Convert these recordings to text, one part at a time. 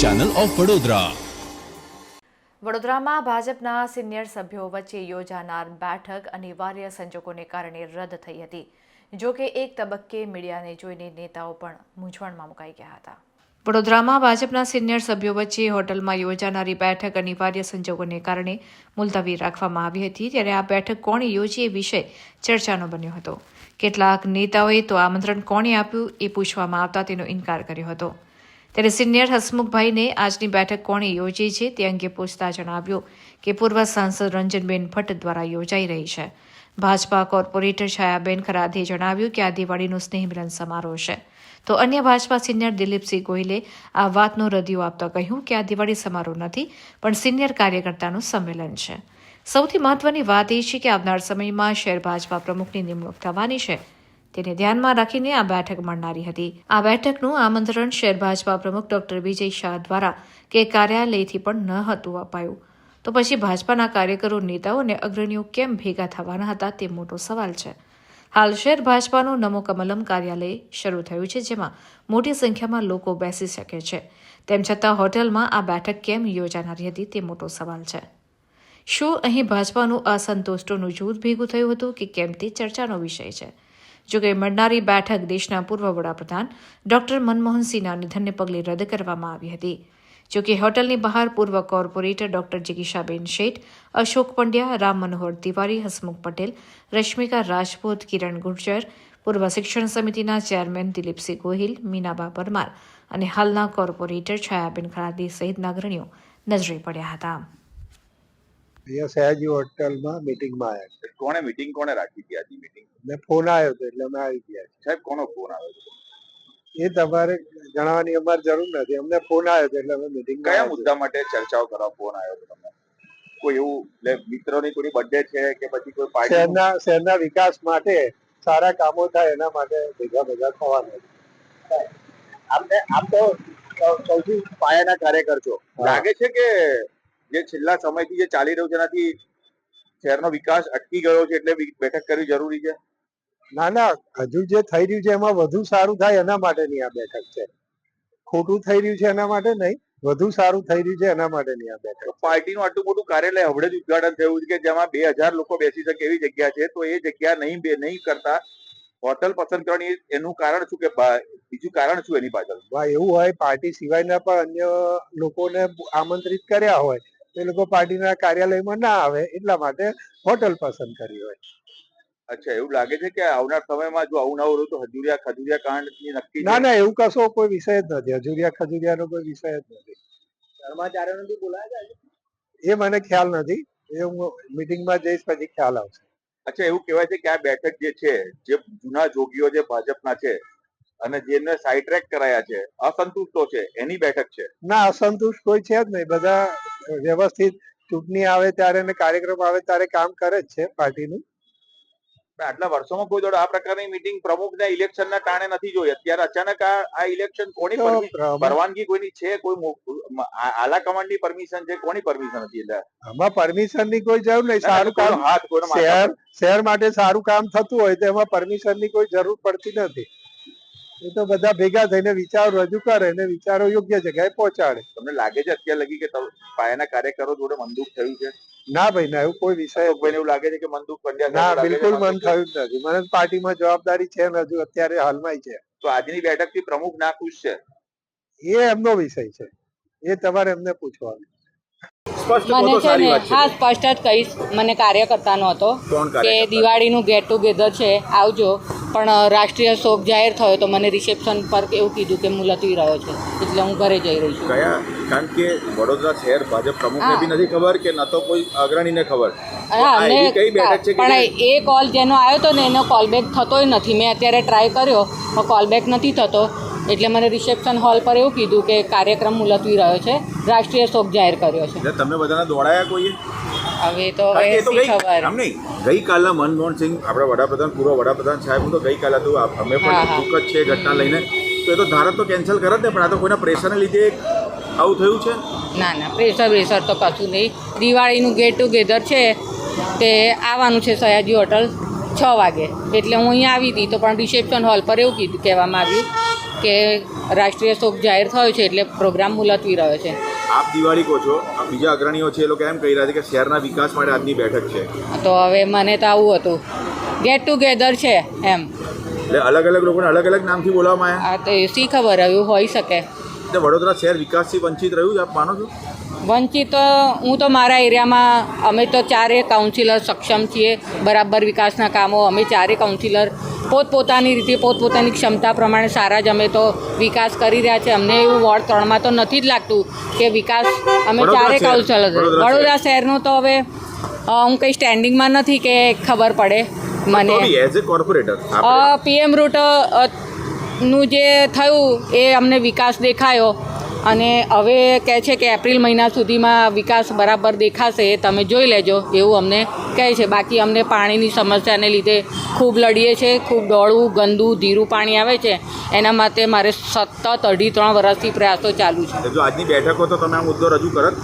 Channel of Vadodara વડોદરામાં ભાજપના senior સભ્યો વચ્ચે યોજાનાર બેઠક અનિવાર્ય સંજોગોને કારણે રદ થઈ હતી. જો કે એક તબક્કે મીડિયાને જોઈને નેતાઓ પણ મૂંઝવણમાં મુકાઈ ગયા હતા. વડોદરામાં ભાજપના સિનિયર સભ્યો વચ્ચે હોટલમાં યોજાનારી બેઠક અનિવાર્ય સંજોગોને કારણે મુલતવી રાખવામાં આવી હતી. ત્યારે આ બેઠક કોણે યોજી એ વિષય ચર્ચાનો બન્યો હતો. કેટલાક નેતાઓએ તો આમંત્રણ કોણે આપ્યું એ પૂછવામાં આવતા તેનો ઇનકાર કર્યો હતો. ત્યારે સિનિયર હસમુખભાઈને આજની બેઠક કોણે યોજી છે તે અંગે પૂછતા જણાવ્યું કે પૂર્વ સાંસદ રંજનબેન ભટ્ટ દ્વારા યોજાઈ રહી છે. ભાજપા કોર્પોરેટર છાયાબેન ખરાધે જણાવ્યું કે આ દિવાળીનો સ્નેહમિલન સમારોહ છે. તો અન્ય ભાજપા સિનિયર દિલીપસિંહ ગોહિલે આ વાતનો રદિયો આપતા કહ્યું કે આ દિવાળી સમારોહ નથી, પણ સિનિયર કાર્યકર્તાનું સંમેલન છે. સૌથી મહત્વની વાત એ છે કે આવનાર સમયમાં શહેર ભાજપા પ્રમુખની નિમણૂક થવાની છે. તેને ધ્યાનમાં રાખીને આ બેઠક મળનારી હતી. આ બેઠકનું આમંત્રણ શહેર ભાજપા પ્રમુખ ડોક્ટર વિજય શાહ દ્વારા કે કાર્યાલયથી પણ ન હતું અપાયું. તો પછી ભાજપાના કાર્યકરો, નેતાઓ અને અગ્રણીઓ કેમ ભેગા થવાના હતા તે મોટો સવાલ છે. હાલ શહેર ભાજપાનું નમો કમલમ કાર્યાલય શરૂ થયું છે, જેમાં મોટી સંખ્યામાં લોકો બેસી શકે છે. તેમ છતાં હોટેલમાં આ બેઠક કેમ યોજાનારી હતી તે મોટો સવાલ છે. શું અહીં ભાજપાનું અસંતોષોનું જૂથ ભેગું થયું હતું કે કેમ તે ચર્ચાનો વિષય છે? જો કે મળનારી બેઠક દેશના પૂર્વ વડાપ્રધાન ડોક્ટર મનમોહનસિંહના નિધનને પગલે રદ કરવામાં આવી હતી. જો કે હોટલની બહાર પૂર્વ કોર્પોરેટર ડોક્ટર જિગીશાબેન શેઠ, અશોક પંડ્યા, રામ મનોહર તિવારી, હસમુખ પટેલ, રશ્મિકા રાજપૂત, કિરણ ગુર્જર, પૂર્વ શિક્ષણ સમિતિના ચેરમેન દિલીપસિંહ ગોહિલ, મીનાબા પરમાર અને હાલના કોર્પોરેટર છાયાબેન ખરાદી સહિતના અગ્રણીઓ નજરે પડ્યા હતા. અહીંયા સયાજી હોટલમાં મીટિંગમાં આવ્યા છે. કોણે મીટિંગ કોણે રાખી હતી આજની મીટિંગ મેં ફોન આવ્યો હતો એટલે અમે આવી ગયા સાહેબ કોનો ફોન આવ્યો હતો? એ તમારે જણાવવાની અમારે જરૂર નથી. અમને ફોન આવ્યો હતો એટલે અમે મીટિંગ કયા મુદ્દા માટે ચર્ચાઓ કરવા ફોન આવ્યો હતો તમને? કોઈ એવું એટલે મિત્રોની કોઈ બર્થડે છે કે પછી કોઈ પાર્ટી શહેરના શહેરના વિકાસ માટે સારા કામો થાય એના માટે ભેગા ભેગા થવાના આપને આપ તો સૌથી પાયાના કાર્યકર છો. લાગે છે કે જે છેલ્લા સમયથી જે ચાલી રહ્યું છે એનાથી શહેરનો વિકાસ અટકી ગયો છે એટલે બેઠક કરવી જરૂરી છે. ના ના હજુ જે થઈ રહ્યું છે એમાં વધુ સારું થાય એના માટેની આ બેઠક છે. ખોટું થઈ રહ્યું છે એના માટે નહીં વધુ સારું થઈ રહ્યું છે એના માટેની આ બેઠક પાર્ટીનું આટલું મોટું કાર્યાલય હવે જ ઉદઘાટન થયું છે કે જેમાં બે હજાર લોકો બેસી શકે એવી જગ્યા છે તો એ જગ્યા નહીં બે નહીં કરતા હોટલ પસંદ કરવાની એનું કારણ શું કે બીજું કારણ શું એની પાછળ? એવું હોય પાર્ટી સિવાયના પણ અન્ય લોકોને આમંત્રિત કર્યા હોય એ લોકો પાર્ટીના કાર્યાલયમાં ના આવે એટલા માટે હોટલ પસંદ કરી હોય. અચ્છા એવું લાગે છે કે આવનાર સમયમાં જો આવું રહ્યું તો હજુરિયા ખજુરિયા કાંડ નક્કી ના ના એવું કશો કોઈ વિષય જ નથી. હજુરિયા ખજુરિયાનો કોઈ વિષય જ નથી. કર્મચારીઓને બોલાયા એ મને ખ્યાલ નથી. એ હું મીટિંગમાં જઈશ પછી ખ્યાલ આવશે. અચ્છા એવું કહેવાય છે કે આ બેઠક જે છે જે જૂના જોગીઓ જે ભાજપના છે અને જેમને સાઇડ ટ્રેક કરાયા છે અસંતુષ્ટો છે એની બેઠક છે? ના અસંતુષ્ટ કોઈ છે જ નહીં. બધા વ્યવસ્થિત ચૂંટણી આવે ત્યારે ને કાર્યક્રમ આવે ત્યારે કામ કરે જ છે પાર્ટીનું. આટલા વર્ષોમાં કોઈ દોડ આ પ્રકારની મીટિંગ પ્રમુખના ઇલેક્શનના કારણે નથી જોઈ. અત્યારે અચાનક આ આ ઇલેક્શન કોની પરવાનગી કોઈની છે? કોઈ આલા કમાન્ડની પરમિશન છે? કોની પરમિશન હતી એટલે? આમાં પરમિશનની કોઈ જરૂર નહીં. સારું કામ શહેર શહેર માટે સારું કામ થતું હોય તો એમાં પરમિશનની કોઈ જરૂર પડતી નથી. એ તો બધા ભેગા થઈને વિચારો રજૂ કરે અને વિચારો યોગ્ય જગ્યાએ પહોંચાડે. તમને લાગે છે અત્યારે લગી કે પાયાના કાર્યકરો જોડે મંદુક થયું છે? ના ભાઈ ના એવું કોઈ વિષય ભાઈ એવું લાગે છે કે મંદુક પંડ્યા ના બિલકુલ મન થયું જ નથી. મને પાર્ટીમાં જવાબદારી છે ને હજુ અત્યારે હાલમાં છે. તો આજની બેઠકથી પ્રમુખ ના ખુશ છે? એ એમનો વિષય છે. એ તમારે એમને પૂછવાનું. મને છે ને હા સ્પષ્ટ જ કહીશ. મને કાર્યકર્તાનો હતો કે દિવાળીનું ગેટ ટુગેધર છે આવજો. પણ રાષ્ટ્રીય શોક જાહેર થયો તો મને રિસેપ્શન પર એવું કીધું કે મુલતવી રહ્યો છે. એટલે હું ઘરે જઈ રહી છું. કયા? કારણ કે વડોદરા શહેર ભાજપ પ્રમુખને. બી નથી ખબર કે ન તો કોઈ અગ્રણીને ખબર. હા આ કઈ બેઠક છે પણ એ કોલ જેનો આવ્યો હતો ને એનો કોલબેક થતોય નથી. મેં અત્યારે ટ્રાય કર્યો પણ કોલબેક નથી થતો. એટલે મને રિસેપ્શન હોલ પર એવું કીધું કે કાર્યક્રમ મુલતવી રહ્યો છે. રાષ્ટ્રીય શોક જાહેર કર્યો છે. તમે બધાને દોડાયા કોઈએ? હવે તો એ તો હવે ખબર આમ નહીં ગઈકાલના મનમોહન સિંહ આપણા વડાપ્રધાન પૂર્વ વડાપ્રધાન સાહેબનું તો ગઈકાલે આ- અમે પણ હા. દુઃખ જ છે ઘટના લઈને. તો એ તો ધારત તો કેન્સલ કરે જ ને પણ આ તો કોઈના પ્રેશરને લીધે આવું થયું છે? ના ના પ્રેશર પ્રેશર તો કશું નહીં. દિવાળીનું ગેટ ટુગેધર છે તે આવવાનું છે સયાજી હોટલ છ વાગે. એટલે હું અહીંયા આવી હતી તો પણ રિસેપ્શન હોલ પર એવું કીધું કહેવામાં આવ્યું કે રાષ્ટ્રીય શોક જાહેર થયો છે એટલે પ્રોગ્રામ મુલતવી રહ્યો છે. આપ દિવાળી કહો છો બીજા અગ્રણીઓ છે એ લોકો એમ કહી રહ્યા છે કે શહેરના વિકાસ માટે આજની બેઠક છે. તો હવે મને તો આવું હતું. ગેટ ટુગેધર છે એમ. એટલે અલગ અલગ લોકોને અલગ અલગ નામથી બોલાવવામાં આવ્યા. આ તો એ શી ખબર એવું હોઈ શકે. એટલે વડોદરા શહેર વિકાસથી વંચિત રહ્યું છે આપ માનો છો? વંચિત હું તો મારા એરિયામાં અમે તો ચારે કાઉન્સિલર સક્ષમ છીએ. બરાબર વિકાસના કામો અમે ચારે કાઉન્સિલર પોતપોતાની રીતે પોતપોતાની ક્ષમતા પ્રમાણે સારા જ અમે તો વિકાસ કરી રહ્યા છે. અમને એવું વોર્ડ ત્રણમાં તો નથી જ લાગતું કે વિકાસ અમે ચારેય ચારે કાઉન્સિલર વડોદરા શહેરનો શહેરનું તો હવે હું કંઈ સ્ટેન્ડિંગમાં નથી કે ખબર પડે મને. એઝ એ કોર્પોરેટર પીએમ રૂટનું જે થયું એ અમને વિકાસ દેખાયો. અને હવે કહે છે કે એપ્રિલ મહિના સુધીમાં વિકાસ બરાબર દેખાશે એ તમે જોઈ લેજો એવું અમને કહે છે. બાકી અમને પાણીની સમસ્યાને લીધે ખૂબ લડીએ છીએ ખૂબ ડોળું ગંદુ ધીરું પાણી આવે છે. એના માટે મારે સતત અઢી ત્રણ વર્ષથી પ્રયાસો ચાલુ છે. જો આજની બેઠક તો તમે આ મુદ્દો રજૂ કરત?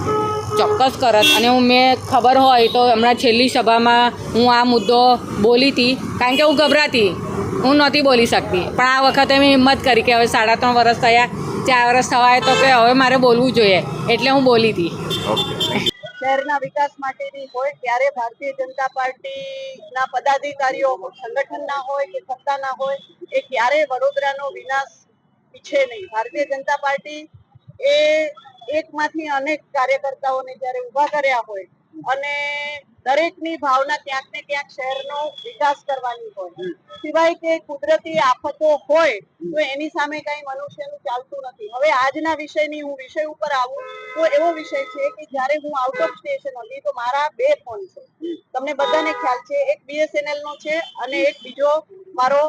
ચોક્કસ કરત. અને હું મેં ખબર હોય તો હમણાં છેલ્લી સભામાં હું આ મુદ્દો બોલી હતી કારણ કે હું ગભરાતી. હું નહોતી બોલી શકતી. પણ આ વખતે મેં હિંમત કરી કે હવે સાડા ત્રણ વર્ષ થયા ચાર વર્ષ થવાય તો કે હવે મારે બોલવું જોઈએ એટલે હું બોલી હતી શહેરના વિકાસ માટેની હોય ત્યારે ભારતીય જનતા પાર્ટીના પદાધિકારીઓ સંગઠનના હોય કે સત્તાના હોય એ ક્યારેય વડોદરાનો વિનાશ ઈચ્છે નહીં. ભારતીય જનતા પાર્ટી એ એકમાંથી અનેક કાર્યકર્તાઓને જ્યારે ઊભા કર્યા હોય અને દરેકની ભાવના ક્યાંક ને ક્યાંક શહેરનો વિકાસ કરવાની હોય. સિવાય કે કુદરતી આફતો હોય તો એની સામે કઈ મનુષ્યનું ચાલતું નથી. હવે આજના વિષયની હું વિષય ઉપર આવું તો એવો વિષય છે કે જ્યારે હું આઉટ ઓફ સ્ટેશન હતી તો મારા બે ફોન છે. તમને બધાને ખ્યાલ છે એક બીએસએનએલ નો છે અને એક બીજો મારો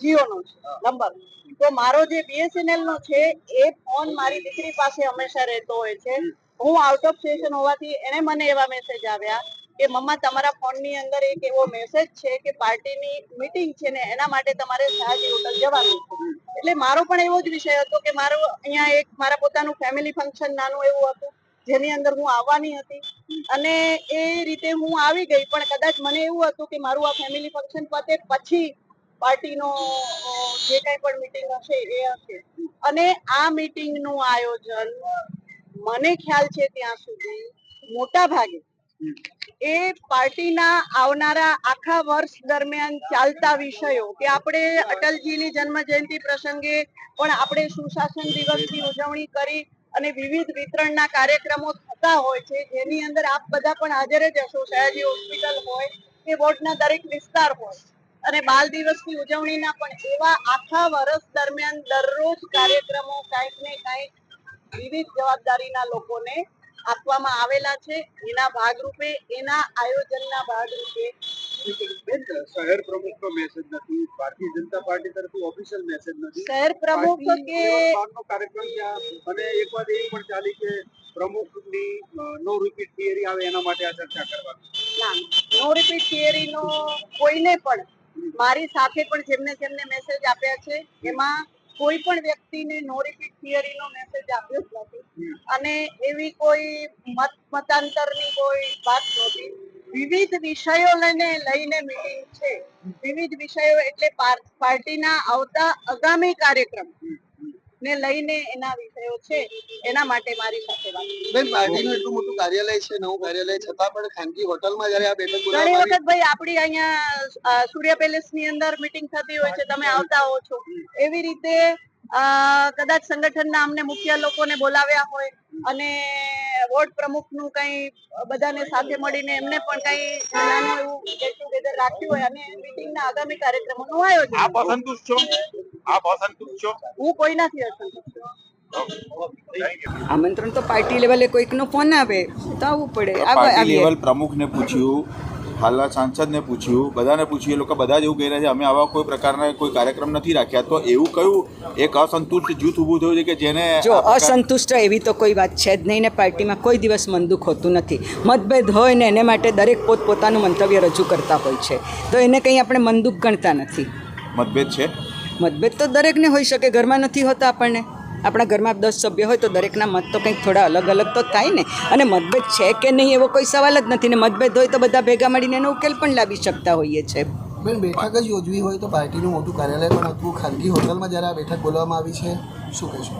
જીઓ નો છે નંબર. તો મારો જે બીએસએનએલ નો છે એ ફોન મારી દીકરી પાસે હંમેશા રહેતો હોય છે. હું આઉટ ઓફ સ્ટેશન હોવાથી એને મને એવા મેસેજ આવ્યા કે, મમ્મા, તમારા ફોનની અંદર એક એવો મેસેજ છે કે પાર્ટીની મીટિંગ છે ને, એના માટે તમારે સયાજી હોટલ જવાનું એટલે મારો પણ એવો જ વિષય હતો કે મારો અહીંયા એક, મારા પોતાનું ફેમિલી ફંક્શન નાનું એવું હતું, જેની અંદર હું આવવાની હતી. અને એ રીતે હું આવી ગઈ, પણ કદાચ મને એવું હતું કે મારું આ ફેમિલી ફંક્શન પતે પછી પાર્ટીનો જે કંઈ પણ મીટિંગ હશે એ હશે. અને આ મીટિંગનું આયોજન મને ખ્યાલ છે ત્યાં સુધી મોટા ભાગે એ પાર્ટીના આવનારા આખા વર્ષ દરમિયાન ચાલતા વિષયો કે આપણે અટલજીની જન્મ જયંતિ પ્રસંગે પણ આપણે સુશાસન દિવસની ઉજવણી કરી અને વિવિધ વિતરણના કાર્યક્રમો થતા હોય છે, જેની અંદર આપ બધા પણ હાજર જ હશો. સયાજી હોસ્પિટલ હોય કે વોર્ડના દરેક વિસ્તાર હોય. અને બાલ દિવસની ઉજવણીના પણ એવા આખા વર્ષ દરમિયાન દરરોજ કાર્યક્રમો કાંઈક ને કાંઈક વિવિધ જવાબદારીના લોકોને આપવામાં આવેલા છે. એના ભાગરૂપે એના આયોજનના ભાગરૂપે શહેર પ્રમુખ નો મેસેજ નથી ભારતીય જનતા પાર્ટી તરફથી ઓફિશિયલ મેસેજ નથી. શહેર પ્રમુખ કે કાર્યક્રમ અને એક વાત એ પણ ચાલી કે પ્રમુખની નો રિપીટ થિયરી આવે એના માટે આ ચર્ચા કરવાની. નો રિપીટ થિયરીનો કોઈને પણ મારી સાથે પણ જેમને જેમને મેસેજ આપ્યા છે એમાં કોઈ પણ વ્યક્તિને નો રિપીટ થિયરીનો મેસેજ આપ્યો જ નથી. અને એવી કોઈ મત મતાંતરની કોઈ વાત નહોતી. વિવિધ વિષયો લઈને લઈને મીટિંગ છે વિવિધ વિષયો એટલે પાર્ટીના આવતા આગામી કાર્યક્રમ. ને લઈને એના વિષયો છે એના માટે મારી સાથે વાત. બેન પાર્ટીનું એટલું મોટું કાર્યાલય છે નવું કાર્યાલય છતાં પણ ખાનગી હોટલમાં જ્યારે આ બેઠક ઘણી વખત ભાઈ આપણી અહીંયા સૂર્ય પેલેસની અંદર મીટિંગ થતી હોય છે તમે આવતા હો છો એવી રીતે અ, કદાચ સંગઠનના અમને મુખ્ય લોકોને બોલાવ્યા હોય અને વોર્ડ પ્રમુખનું કઈ બધાને સાથે મળીને એમને પણ કઈ નાનું એવું ગેટ ટુગેધર રાખ્યું હોય અને મીટિંગ ના આગામી કાર્યક્રમોનું આયોજન આપ અસંતુષ્ટ છો? હું કોઈ નથી અસંતુષ્ટ. આમંત્રણ તો પાર્ટી લેવલે કોઈકનો ફોન આવે તો આવવું પડે. પાર્ટી લેવલ પ્રમુખને પૂછ્યું હાલના સાંસદને પૂછ્યું બધાને પૂછ્યું એ લોકો બધા જ એવું કહી રહ્યા છે અમે આવા કોઈ પ્રકારના કોઈ કાર્યક્રમ નથી રાખ્યા. તો એવું કયું એક અસંતુષ્ટ જૂથ ઊભું થયું છે કે જેને જો અસંતુષ્ટ એવી તો કોઈ વાત છે જ નહીં ને પાર્ટીમાં કોઈ દિવસ મનદુખ હોતું નથી. મતભેદ હોય ને એને માટે દરેક પોતપોતાનું મંતવ્ય રજૂ કરતા હોય છે. તો એને કંઈ આપણે મનદુખ ગણતા નથી. મતભેદ છે? મતભેદ તો દરેકને હોઈ શકે ઘરમાં નથી હોતા આપણને. આપણા ઘરમાં દસ સભ્ય હોય તો દરેકના મત તો કંઈક થોડા અલગ અલગ તો થાય ને. અને મતભેદ છે કે નહીં એવો કોઈ સવાલ જ નથી ને મતભેદ હોય તો બધા ભેગા મળીને એનો ઉકેલ પણ લાવી શકતા હોઈએ છીએ બેન બેઠક જ યોજવી હોય તો પાર્ટીનું મોટું કાર્યાલય પણ હતું. ખાનગી હોટલમાં જ્યારે આ બેઠક બોલાવવામાં આવી છે શું કહેશો?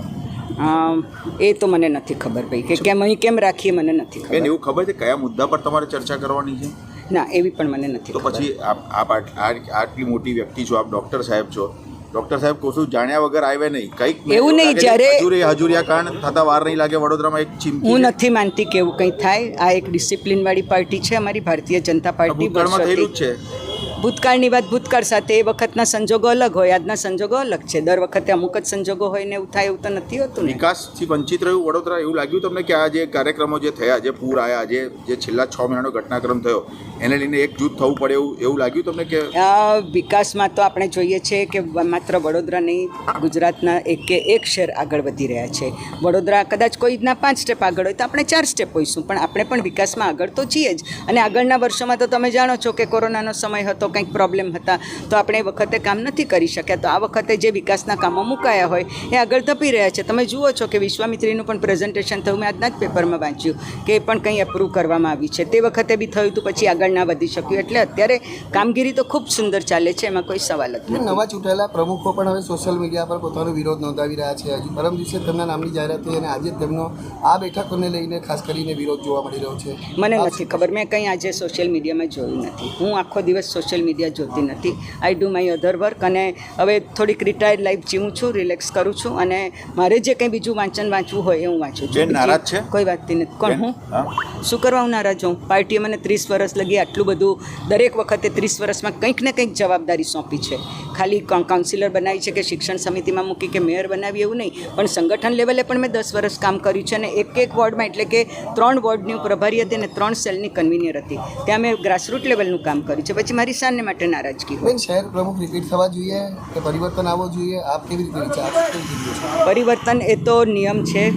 એ તો મને નથી ખબર ભાઈ કે કેમ અહીં કેમ રાખીએ મને નથી ખબર. એવું ખબર છે કયા મુદ્દા પર તમારે ચર્ચા કરવાની છે? ના એવી પણ મને નથી તો પછી આપ આપ આટ- આટલી મોટી વ્યક્તિ છો આપ ડૉક્ટર સાહેબ છો. ડૉક્ટર સાહેબ કશું જાણ્યા વગર આવે નહીં. કંઈક એવું નહીં, જ્યારે- હજુરી હજુરિયા કારણ થતા વાર નહીં લાગે વડોદરામાં એક ચીમકી હું નથી માનતી કે એવું કંઈ થાય. આ એક ડિસિપ્લિન વાળી પાર્ટી છે અમારી ભારતીય જનતા પાર્ટી થયેલું જ છે. ભૂતકાળની વાત ભૂતકાળ સાથે એ વખતના સંજોગો અલગ હોય આજના સંજોગો અલગ છે. દર વખતે અમુક જ સંજોગો હોય ને એવું થાય એવું તો નથી હોતું વિકાસથી વંચિત રહ્યું વડોદરા એવું લાગ્યું તમને કે આ જે કાર્યક્રમો જે થયા જે પૂર આવ્યા જે જે છેલ્લા છ મહિનાનો ઘટનાક્રમ થયો એને લઈને એક જૂથ થવું પડે એવું એવું લાગ્યું તમને કે વિકાસમાં તો આપણે જોઈએ છે કે માત્ર વડોદરા નહીં, ગુજરાતના એક કે એક શહેર આગળ વધી રહ્યા છે. વડોદરા કદાચ કોઈના પાંચ સ્ટેપ આગળ હોય તો આપણે ચાર સ્ટેપ હોઈશું, પણ આપણે પણ વિકાસમાં આગળ તો છીએ જ. અને આગળના વર્ષોમાં તો તમે જાણો છો કે કોરોનાનો સમય હતો, કંઈક પ્રોબ્લેમ હતા, તો આપણે એ વખતે કામ નથી કરી શક્યા. તો આ વખતે જે વિકાસના કામો મુકાયા હોય, એ આગળ ધપી રહ્યા છે. તમે જુઓ છો કે વિશ્વામિત્રીનું પણ પ્રેઝન્ટેશન થયું, મેં આજના જ પેપરમાં વાંચ્યું કે એ પણ કંઈ એપ્રૂવ કરવામાં આવી છે. તે વખતે બી થયું હતું, પછી આગળ ના વધી શક્યું. એટલે અત્યારે કામગીરી તો ખૂબ સુંદર ચાલે છે એમાં કોઈ સવાલ જ નથી. નવા ચૂંટાયેલા પ્રમુખો પણ હવે સોશિયલ મીડિયા પર પોતાનો વિરોધ નોંધાવી રહ્યા છે. હજુ પરમ દિવસે તેમના નામની જાહેરાત થઈ અને આજે તેમનો આ બેઠકોને લઈને ખાસ કરીને વિરોધ જોવા મળી રહ્યો છે. મને નથી ખબર. મેં કંઈ આજે સોશિયલ મીડિયામાં જોયું નથી. હું આખો દિવસ સોશિયલ મીડિયા જોતી નથી. I do my other work અને હવે થોડીક રિટાયર્ડ લાઈફ જીવું છું રિલેક્સ કરું છું અને મારે જે કંઈ બીજું વાંચન વાંચવું હોય એ હું વાંચું છું. નારાજ છે? કોઈ વાત નથી. કોણ હું. શું કરવા હું નારાજ હોઉં? પાર્ટીએ મને ત્રીસ વર્ષ લગી આટલું બધું દરેક વખતે ત્રીસ વર્ષમાં કંઈક ને કંઈક જવાબદારી સોંપી છે. ખાલી કાઉ- કાઉન્સિલર બનાવી છે કે શિક્ષણ સમિતિમાં મૂકી કે મેયર બનાવી એવું નહીં પણ સંગઠન લેવલે પણ મેં દસ વર્ષ કામ કર્યું છે અને એક એક વોર્ડમાં એટલે કે ત્રણ વોર્ડની પ્રભારી હતી અને ત્રણ સેલની કન્વીનર હતી. ત્યાં મેં ગ્રાસરૂટ લેવલનું કામ કર્યું છે. પછી મારી શાનને માટે નારાજગી હોય બેન શહેર પ્રમુખ રિપીટ થવા જોઈએ કે પરિવર્તન આવવો જોઈએ? આપ કેવી રીતે? પરિવર્તન એ તો નિયમ છે.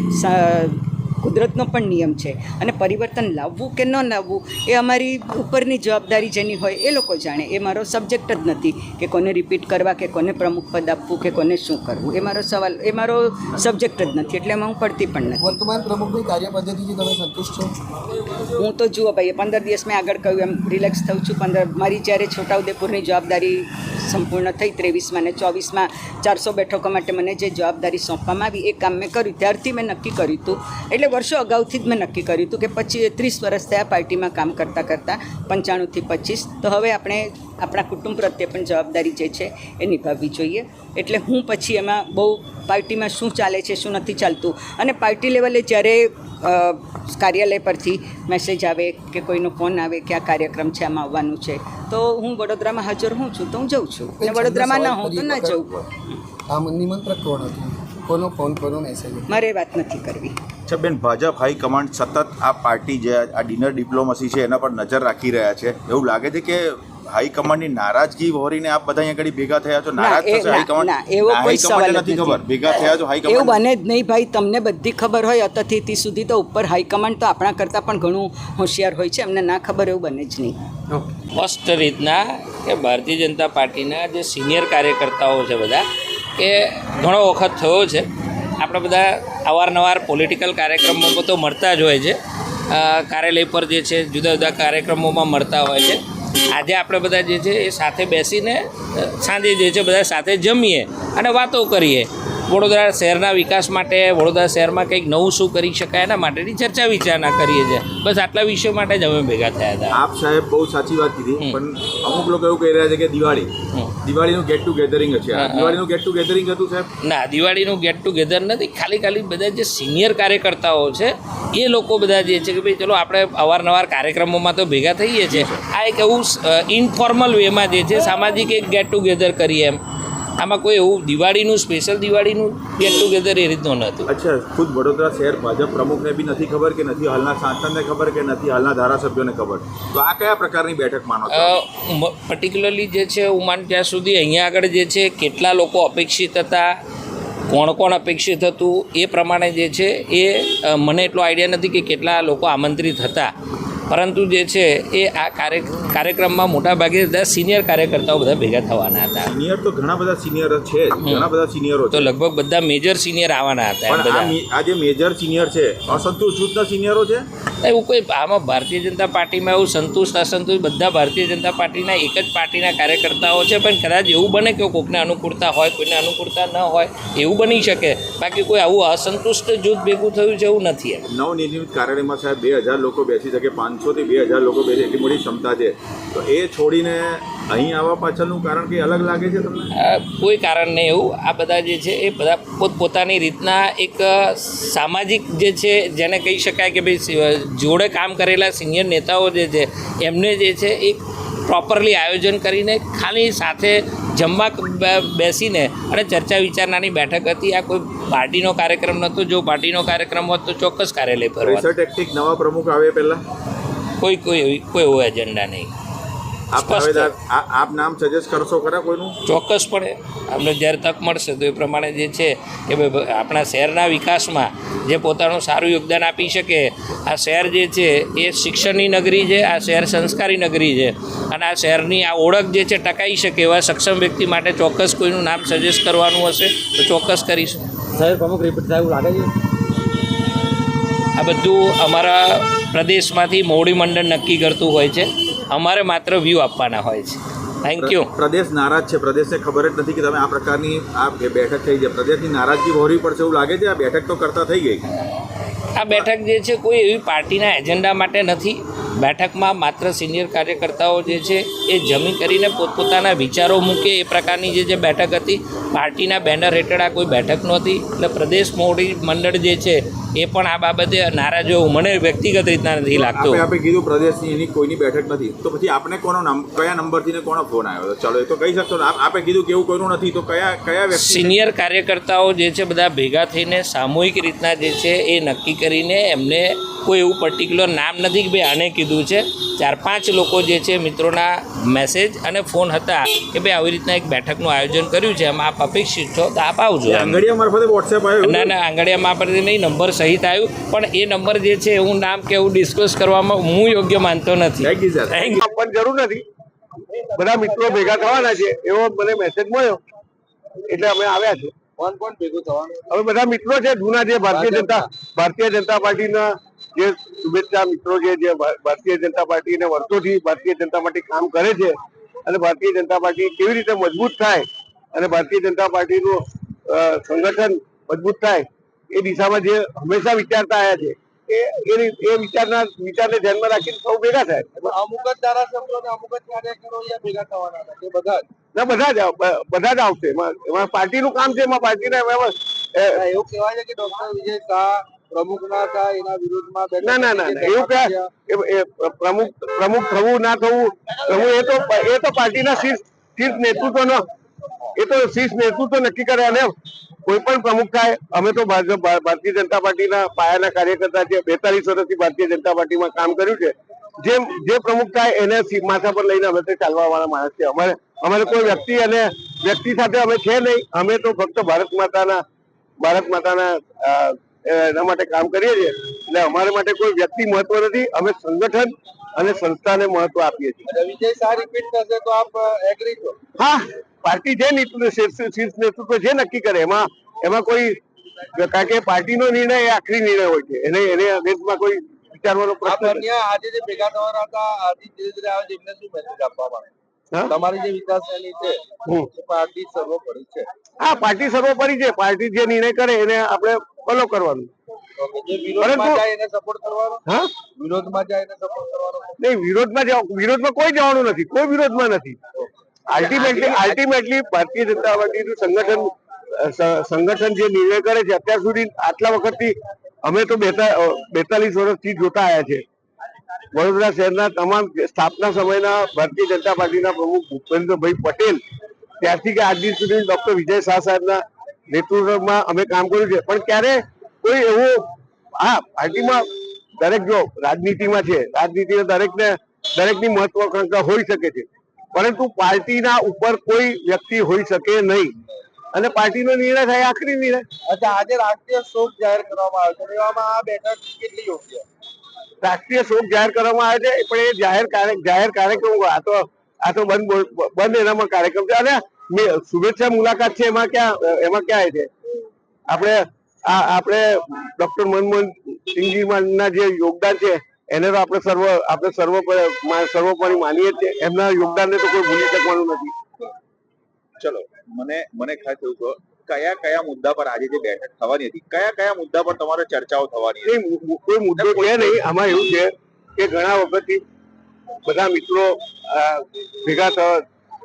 કુદરતનો પણ નિયમ છે અને પરિવર્તન લાવવું કે ન લાવવું એ અમારી ઉપરની જવાબદારી જેની હોય એ લોકો જાણે. એ મારો સબ્જેક્ટ જ નથી કે કોને રિપીટ કરવા કે કોને પ્રમુખ પદ આપવું કે કોને શું કરવું. એ મારો સવાલ એ મારો સબ્જેક્ટ જ નથી એટલે એમાં હું પડતી પણ નથી. વર્તમાન પ્રમુખની કાર્યપદ્ધતિથી તમે સંતુષ્ટ છો? હું તો જુઓ ભાઈ પંદર દિવસ મેં આગળ કહ્યું એમ રિલેક્સ થઉં છું. પંદર મારી જ્યારે છોટાઉદેપુરની જવાબદારી સંપૂર્ણ થઈ ત્રેવીસમાં ને ચોવીસમાં ચારસો બેઠકો માટે મને જે જવાબદારી સોંપવામાં આવી એ કામ મેં કર્યું. ત્યારથી મેં નક્કી કર્યું હતું. એટલે વર્ષો અગાઉથી જ મેં નક્કી કર્યું હતું કે પછી ત્રીસ વર્ષ થયા પાર્ટીમાં કામ કરતાં કરતાં પંચાણુંથી પચીસ. તો હવે આપણે આપણા કુટુંબ પ્રત્યે પણ જવાબદારી જે છે એ નિભાવવી જોઈએ. એટલે હું પછી એમાં બહુ પાર્ટીમાં શું ચાલે છે શું નથી ચાલતું. અને પાર્ટી લેવલે જ્યારે કાર્યાલય પરથી મેસેજ આવે કે કોઈનો ફોન આવે કે આ કાર્યક્રમ છે આમાં આવવાનું છે તો હું વડોદરામાં હાજર હું છું તો હું જઉં છું. અને વડોદરામાં ના હોઉં તો ના જઉં. આ નિમંત્રક કોણ હતું? કોનો ફોન કોનો મેસેજ મારે વાત નથી કરવી. અચ્છા બેન ભાજપ હાઈકમાન્ડ સતત આ પાર્ટી જે આ ડિનર ડિપ્લોમસી છે એના પર નજર રાખી રહ્યા છે. એવું લાગે છે કે હાઈકમાન્ડની નારાજગી વહોરીને આપ બધા અહીંયા આગળ ભેગા થયા છો? નારાજ થશે હાઈકમાન્ડ ના, એવો કોઈ સવાલ નથી. ખબર. ભેગા થયા છો એવું બને જ નહીં ભાઈ તમને બધી ખબર હોય અતથી સુધી તો ઉપર હાઈકમાન્ડ તો આપણા કરતાં પણ ઘણું હોશિયાર હોય છે એમને ના ખબર એવું બને જ નહીં. સ્પષ્ટ રીતના કે ભારતીય જનતા પાર્ટીના જે સિનિયર કાર્યકર્તાઓ છે બધા કે ઘણો વખત થયો છે. આપણે બધા અવારનવાર પોલિટિકલ કાર્યક્રમોમાં તો મળતા જ હોય છે. કાર્યાલય પર જે છે, જુદા જુદા કાર્યક્રમોમાં મળતા હોય છે. આજે આપણે બધા જે છે, એ સાથે બેસીને સાંજે જે છે, બધા સાથે જમીએ અને વાતો કરીએ. વડોદરા શહેરના વિકાસ માટે વડોદરા શહેરમાં કંઈક નવું શું કરી શકાય એના માટેની ચર્ચા વિચારણા કરીએ છીએ. બસ આટલા વિષયો માટે જ અમે ભેગા થયા હતા. આપ સાહેબ બહુ સાચી વાત કીધી પણ અમુક લોકો એવું કહી રહ્યા છે કે દિવાળી. દિવાળીનું ગેટ ટુ ગેધરિંગ છે. દિવાળીનું ગેટ ટુ ગેધરિંગ હતું સાહેબ? ના દિવાળીનું ગેટ ટુ ગેધર નથી. ખાલી ખાલી બધા જે સિનિયર કાર્યકર્તાઓ છે એ લોકો બધા જે છે કે ભાઈ ચલો આપણે અવારનવાર કાર્યક્રમોમાં તો ભેગા થઈએ છીએ. આ એક એવું ઇન્ફોર્મલ વેમાં જે છે સામાજિક એક ગેટ ટુગેધર કરીએ એમ. આમાં કોઈ એવું દિવાળીનું સ્પેશિયલ દિવાળીનું ગેટ ટુગેધર એ રીતનું નહોતું અચ્છા ખુદ વડોદરા શહેર ભાજપ પ્રમુખને બી નથી ખબર કે નથી હાલના સાંસદને ખબર કે નથી હાલના ધારાસભ્યોને ખબર? તો આ કયા પ્રકારની બેઠક માનો પર્ટિક્યુલરલી જે છે હું માન ત્યાં સુધી અહીંયા આગળ જે છે કેટલા લોકો અપેક્ષિત હતા કોણ કોણ અપેક્ષિત હતું એ પ્રમાણે જે છે એ મને એટલો આઈડિયા નથી કે કેટલા લોકો આમંત્રિત હતા. પરંતુ જે છે એ આ કાર્ય કાર્યક્રમમાં મોટાભાગે બધા સિનિયર કાર્યકર્તાઓ બધા ભેગા થવાના હતા. સિનિયર તો ઘણા બધા સિનિયર છે ઘણા બધા સિનિયરો તો લગભગ બધા મેજર સિનિયર આવવાના હતા પણ આ જે મેજર સિનિયર છે અસંતુષ્ટ જૂથના સિનિયરો છે? એવું કોઈ આમાં ભારતીય જનતા પાર્ટીમાં એવું સંતુષ્ટ અસંતુષ્ટ બધા ભારતીય જનતા પાર્ટીના એક જ પાર્ટીના કાર્યકર્તાઓ છે પણ કદાચ એવું બને કે કોઈકને અનુકૂળતા હોય કોઈને અનુકૂળતા ન હોય એવું બની શકે. બાકી કોઈ આવું અસંતુષ્ટ જૂથ ભેગું થયું છે એવું નથી નવનિર્મિત કાર્યાલયમાં સાહેબ બે હજાર લોકો બેસી શકે પાંચસોથી બે હજાર લોકો બેસે એટલી મોટી ક્ષમતા છે. તો એ છોડીને અહીં આવવા પાછળનું કારણ કંઈ અલગ લાગે છે તમને? કોઈ કારણ નહીં એવું. આ બધા જે છે એ બધા પોતપોતાની રીતના એક સામાજિક જે છે જેને કહી શકાય કે ભાઈ જોડે કામ કરેલા સિનિયર નેતાઓ જે છે એમને જે છે એક પ્રોપરલી આયોજન કરીને ખાલી સાથે જમવા બેસીને અને ચર્ચા વિચારણાની બેઠક હતી. આ કોઈ પાર્ટીનો કાર્યક્રમ નહોતો. જો પાર્ટીનો કાર્યક્રમ હોત તો ચોક્કસ કાર્યાલય પર ટેક્ટિક નવા પ્રમુખ આવે પહેલા? કોઈ કોઈ કોઈ એવો એજન્ડા નહીં. આપ આ- આપ નામ સજેસ્ટ કરશો ખરા કોઈનું? ચોક્કસપણે. અમને જ્યારે તક મળશે તો એ પ્રમાણે જે છે કે ભાઈ આપણા શહેરના વિકાસમાં જે પોતાનું સારું યોગદાન આપી શકે આ શહેર જે છે એ શિક્ષણની નગરી છે આ શહેર સંસ્કારી નગરી છે અને આ શહેરની આ ઓળખ જે છે ટકાઈ શકે એવા સક્ષમ વ્યક્તિ માટે ચોક્કસ કોઈનું નામ સજેસ્ટ કરવાનું હશે તો ચોક્કસ કરીશું. સાહેબ અમુક રિપોર્ટ થાય લાગે છે? આ બધું અમારા પ્રદેશમાંથી મોવડી મંડળ નક્કી કરતું હોય છે. અમારે માત્ર વ્યૂ આપવાના હોય છે. થેન્ક યુ પ્રદેશ નારાજ છે. પ્રદેશને ખબર જ નથી કે તમે આ પ્રકારની આ બેઠક થઈ છે. પ્રદેશની નારાજગી વહોરવી પડશે એવું લાગે છે? આ બેઠક તો કરતા થઈ ગઈ. આ બેઠક જે છે કોઈ એવી પાર્ટીના એજન્ડા માટે નથી. બેઠકમાં માત્ર સિનિયર કાર્યકર્તાઓ જે છે એ જમી કરીને પોતપોતાના વિચારો મૂકે એ પ્રકારની જે જે બેઠક હતી પાર્ટીના બેનર હેઠળ આ કોઈ બેઠક નહોતી. એટલે પ્રદેશ મોવડી મંડળ જે છે એ પણ આ બાબતે નારાજ હોવું મને વ્યક્તિગત રીતના નથી લાગતું. આપણે કીધું પ્રદેશની એની કોઈની બેઠક નથી. તો પછી આપણે કોનો કયા નંબરથી ને કોનો ફોન આવ્યો? ચાલો એ તો કહી શકશો આપણે આપે કીધું કે એવું કોઈનું નથી. તો કયા કયા વ્યક્તિ સિનિયર કાર્યકર્તાઓ જે છે બધા ભેગા થઈને સામૂહિક રીતના જે છે એ નક્કી કરીને એમને કોઈ એવું પર્ટિક્યુલર નામ નથી કે ભાઈ આને કીધું છે. ચાર પાંચ લોકો જે છે મિત્રોના મેસેજ અને ફોન હતા કે ભાઈ આવી રીતના એક બેઠકનું આયોજન કર્યું છે. એમાં આપ અપેક્ષિત છો તો આપ આવજો. આંગળીયા મારફતે વોટ્સએપ આવ્યો ના ના આંગળીયા મારફતે નહીં નંબર સહિત આવ્યું. પણ એ નંબર જે છે એવું નામ કે એવું ડિસ્કસ કરવામાં હું યોગ્ય માનતો નથી. Thank you sir thank you આપવાની જરૂર નથી. બધા મિત્રો ભેગા થવાના છે. એવો મને મેસેજ મળ્યો. એટલે અમે આવ્યા છે કોણ કોણ ભેગું થવાનું? હવે બધા મિત્રો છે જૂના જે ભારતીય જનતા ભારતીય જનતા પાર્ટીના જે શુભેચ્છા મિત્રો છે જે ભારતીય જનતા પાર્ટીને વર્ષોથી ભારતીય જનતા પાર્ટી કામ કરે છે અને ભારતીય જનતા પાર્ટી કેવી રીતે મજબૂત થાય અને ભારતીય જનતા પાર્ટીનું સંગઠન મજબૂત થાય એ દિશામાં જે હંમેશા વિચારતા આવ્યા છે એ એ- એ વિચારના વિચારને ધ્યાનમાં રાખીને સૌ ભેગા થાય અમુક જ ધારાસભ્યો અને અમુક જ કાર્યકરો ભેગા થવાના હતા બધા ના બધા જ બધા જ આવશે. એમાં પાર્ટીનું કામ છે એમાં પાર્ટીના એવું કહેવાય છે કે ડોક્ટર વિજય શાહ પ્રમુખ ના થાય એના વિરોધમાં ના ના ના કરી કે એવું તેમાં ક્યાં એ- એ પ્રમુખ પ્રમુખ થવું ના થવું એ તો એ તો પાર્ટીના શીર્ષ નેતૃત્વનો એ તો શીર્ષ નેતૃત્વ નક્કી કરે અને કોઈ પણ પ્રમુખ થાય અમે તો ભાજપ ભારતીય જનતા પાર્ટીના પાયાના કાર્યકર્તા છે બેતાલીસ વર્ષથી ભારતીય જનતા પાર્ટીમાં કામ કર્યું છે. જે જે પ્રમુખ થાય એને માથા પર લઈને અમે તો ચાલવા વાળા માણસ છે અમારે અમારે કોઈ વ્યક્તિ અને વ્યક્તિ સાથે અમે છે નહીં. અમે તો ફક્ત ભારત માતાના ભારત માતાના એના માટે કામ કરીએ છીએ. એટલે અમારા માટે કોઈ વ્યક્તિ મહત્વ નથી. અમે સંગઠન અને સંસ્થાને મહત્વ આપીએ છીએ. વિજય શાહ રિપીટ થશે તો આપ એગ્રી છો? હા. પાર્ટી જે શીર્ષ નેતૃત્વ જે નક્કી કરે એમાં એમાં કોઈ કારણ કે પાર્ટીનો નિર્ણય એ આખરી નિર્ણય હોય છે. એને એને અગેન્સ્ટમાં કોઈ વિચારવાનો પ્રશ્ન આજે જે ભેગા થવાના હતા આજે ધીરે ધીરે આવે છે એમને શું મેસેજ આપવા માંગે? હા? તમારી જે વિકાસ શૈલી છે પાર્ટી સર્વોપરી છે. હા પાર્ટી સર્વોપરી છે. પાર્ટી જે નિર્ણય કરે એને આપણે ફોલો કરવાનું. વિરોધમાં કોઈ જવાનું નથી કોઈ વિરોધમાં નથી. અલ્ટિમેટલી અલ્ટિમેટલી ભારતીય જનતા પાર્ટીનું સંગઠન સંગઠન જે નિર્ણય કરે છે અત્યાર સુધી આટલા વખતથી અમે તો બેતા- બેતાલીસ વર્ષથી જોતા આવ્યા છે. વડોદરા શહેરના તમામ સ્થાપના સમયના ભારતીય જનતા પાર્ટીના પ્રમુખ ભૂપેન્દ્રભાઈ પટેલ ત્યારથી કે આજ દિન સુધી ડોક્ટર વિજય શાહ સાહેબના નેતૃત્વમાં અમે કામ કર્યું છે. પણ ક્યારે કોઈ એવું હા પાર્ટીમાં દરેક જો રાજનીતિમાં છે રાજનીતિમાં દરેકને દરેકની મહત્વાકાંક્ષા હોઈ શકે છે. પરંતુ પાર્ટીના ઉપર કોઈ વ્યક્તિ હોઈ શકે નહીં. અને પાર્ટીનો નિર્ણય થાય આખરી નિર્ણય. અચ્છા આજે રાષ્ટ્રીય શોક જાહેર કરવામાં આવ્યો છે. એવામાં આ બેઠક કેટલી યોગ્ય? રાષ્ટ્રીય શોક જાહેર કરવામાં આવે છે પણ એ જાહેર કાર્ય જાહેર કાર્યક્રમ આ તો આ તો બંધ બંધ એનામાં કાર્યક્રમ છે. અને શુભેચ્છા મુલાકાત છે એમાં ક્યાં એમાં ક્યાં છે? આપણે આ આપણે ડોક્ટર મનમોહન સિંહજી ના જે યોગદાન છે એને તો આપણે સર્વ આપણે સર્વ સર્વોપરી માનીએ છીએ. એમના યોગદાનને તો કોઈ ભૂલી શકવાનું નથી. ચલો મને મને ખાસ એવું કહો કયા કયા મુદ્દા પર આજે જે બેઠક થવાની હતી કયા કયા મુદ્દા પર તમારે ચર્ચાઓ થવાની કોઈ મુદ્દો છે નહીં આમાં એવું છે કે ઘણા વખતથી બધા મિત્રો ભેગા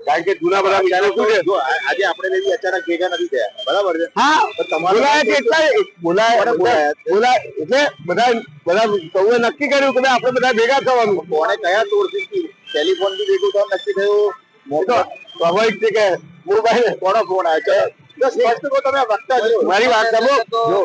કારણ કે જૂના બધા વિચારો શું છે? આજે આપણે લેવી અચાનક ભેગા નથી થયા. બરાબર છે? હા બોલાયા છે એટલા બોલાયા બોલાયા? એટલે બધા બધા સૌએ નક્કી કર્યું કે આપણે બધા ભેગા થવાનું. કોણે કયા સોર્સિસ ટેલિફોનથી ભેગું થવાનું નક્કી થયું? સ્વાભાવિક છે કે મોબાઈલ કોનો ફોન આવ્યો? છે તો સ્પષ્ટ કહો તમે વક્તા છો. મારી વાત સાંભળો.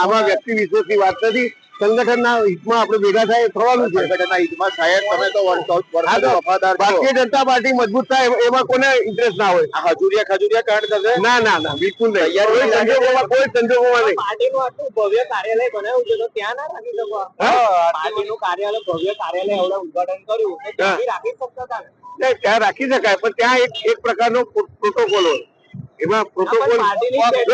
આમાં વ્યક્તિ વિશેષની વાત નથી. સંગઠનના હિતમાં આપણે ભેગા થાય થવાનું છે. સંગઠનના હિતમાં સાહેબ તમે તો વર્ષ હા વર્ષોથી તો વફાદાર ભારતીય જનતા પાર્ટી મજબૂત થાય એમાં- કોને ઇન્ટરેસ્ટ ના હોય. હજુરિયા ખજુરિયા કાંડ થશે? ના ના ના બિલકુલ નહીં. કોઈ સંજોગોમાં કોઈ સંજોગોમાં નહીં. પાર્ટીનું આટલું ભવ્ય કાર્યાલય બનાવ્યું છે તો ત્યાં ના રાખી શકો પાર્ટીનું કાર્યાલય ભવ્ય કાર્યાલય એવડે ઉદ્ઘાટન કર્યું. તો રાખી શકતા ત્યાં રાખી શકાય પણ ત્યાં એક એક પ્રકારનો પ્રોટોકોલ હોય. એમાં પ્રોટોકોલ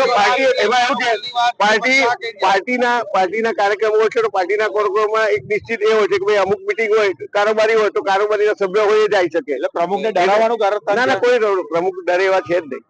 પાર્ટી એમાં એવું છે પાર્ટી પાર્ટીના પાર્ટીના કાર્યક્રમો હોય છે તો પાર્ટીના કાર્યક્રમમાં એક નિશ્ચિત એ હોય છે કે ભાઈ અમુક મિટિંગ હોય કારોબારી હોય તો કારોબારીના સભ્યો હોય એ જ શકે. એટલે પ્રમુખને ડરાવવાનું કારણ ના ના કોઈ પ્રમુખ ડરે એવા છે જ નહીં.